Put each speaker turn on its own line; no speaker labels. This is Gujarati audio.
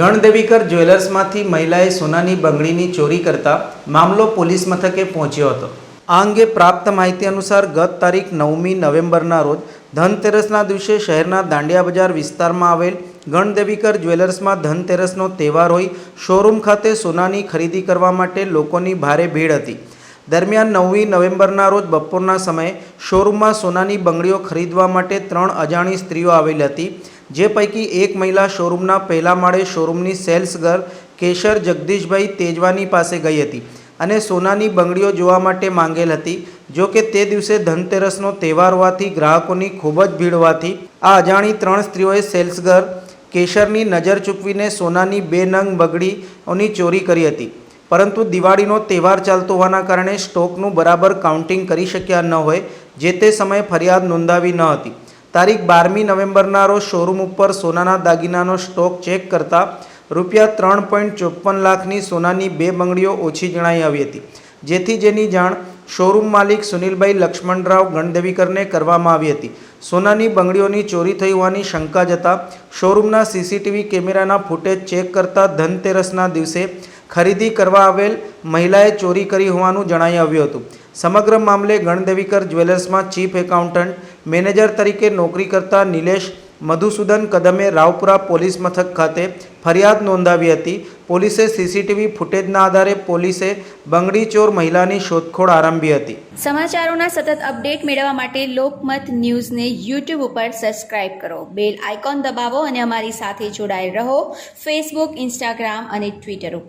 ગણદેવીકર જ્વેલર્સમાંથી મહિલાએ સોનાની બંગડીની ચોરી કરતા મામલો પોલીસ મથકે પહોંચ્યો હતો. આ અંગે પ્રાપ્ત માહિતી અનુસાર ગત તારીખ નવમી નવેમ્બરના રોજ ધનતેરસના દિવસે શહેરના દાંડિયા બજાર વિસ્તારમાં આવેલ ગણદેવીકર જ્વેલર્સમાં ધનતેરસનો તહેવાર હોય શોરૂમ ખાતે સોનાની ખરીદી કરવા માટે લોકોની ભારે ભીડ હતી. દરમિયાન નવમી નવેમ્બરના રોજ બપોરના સમયે શોરૂમમાં સોનાની બંગડીઓ ખરીદવા માટે ત્રણ અજાણી સ્ત્રીઓ આવેલી હતી. જે પૈકી એક મહિલા શોરૂમના પહેલા માળે શોરૂમની સેલ્સ ગર્લ કેશર જગદીશભાઈ તેજવાની પાસે ગઈ હતી અને સોનાની બંગડીઓ જોવા માટે માંગેલ હતી, જો કે તે દિવસે ધનતેરસનો તહેવાર હોવાથી ગ્રાહકોની ખૂબ જ ભીડ હોવાથી આ અજાણી ત્રણ સ્ત્રીઓએ સેલ્સ ગર્લ કેશરની નજર ચૂકવીને સોનાની બે નંગ બગડીઓની ચોરી કરી હતી. પરંતુ દિવાળીનો તહેવાર ચાલતો હોવાના કારણે સ્ટોકનું બરાબર કાઉન્ટિંગ કરી શક્યા ન હોય, જે તે સમયે ફરિયાદ નોંધાવી ન હતી. તારીખ બારમી નવેમ્બરના રોજ શોરૂમ ઉપર સોનાના દાગીનાનો સ્ટોક ચેક કરતા રૂપિયા ત્રણ પોઈન્ટ ચોપન લાખની સોનાની બે બંગડીઓ ઓછી જણાઈ આવી હતી. જેથી જેની જાણ શોરૂમ માલિક સુનિલભાઈ લક્ષ્મણરાવ ગણદેવીકરને કરવામાં આવી હતી. સોનાની બંગડીઓની ચોરી થઈ હોવાની શંકા જતા શોરૂમના સીસીટીવી કેમેરાના ફૂટેજ ચેક કરતા ધનતેરસના દિવસે ખરીદી કરવા આવેલ મહિલાએ ચોરી કરી હોવાનું જણાઈ આવ્યું હતું. સમગ્ર મામલે ગણદેવીકર જ્વેલર્સમાં ચીફ એકાઉન્ટન્ટ મેનેજર તરીકે નોકરી કરતા નિલેશ મધુસૂદન કદમે રાવપુરા પોલીસ મથક ખાતે ફરિયાદ નોંધાવી હતી. પોલીસે સીસીટીવી ફૂટેજના આધારે પોલીસે બંગડી ચોર મહિલાની શોધખોળ આરંભી હતી.
સમાચારોના સતત અપડેટ મેળવવા માટે લોકમત ન્યૂઝને યુટ્યુબ ઉપર સબસ્ક્રાઇબ કરો. બેલ આઇકોન દબાવો અને અમારી સાથે જોડાયેલ રહો. ફેસબુક ઇન્સ્ટાગ્રામ અને ટ્વિટર ઉપર.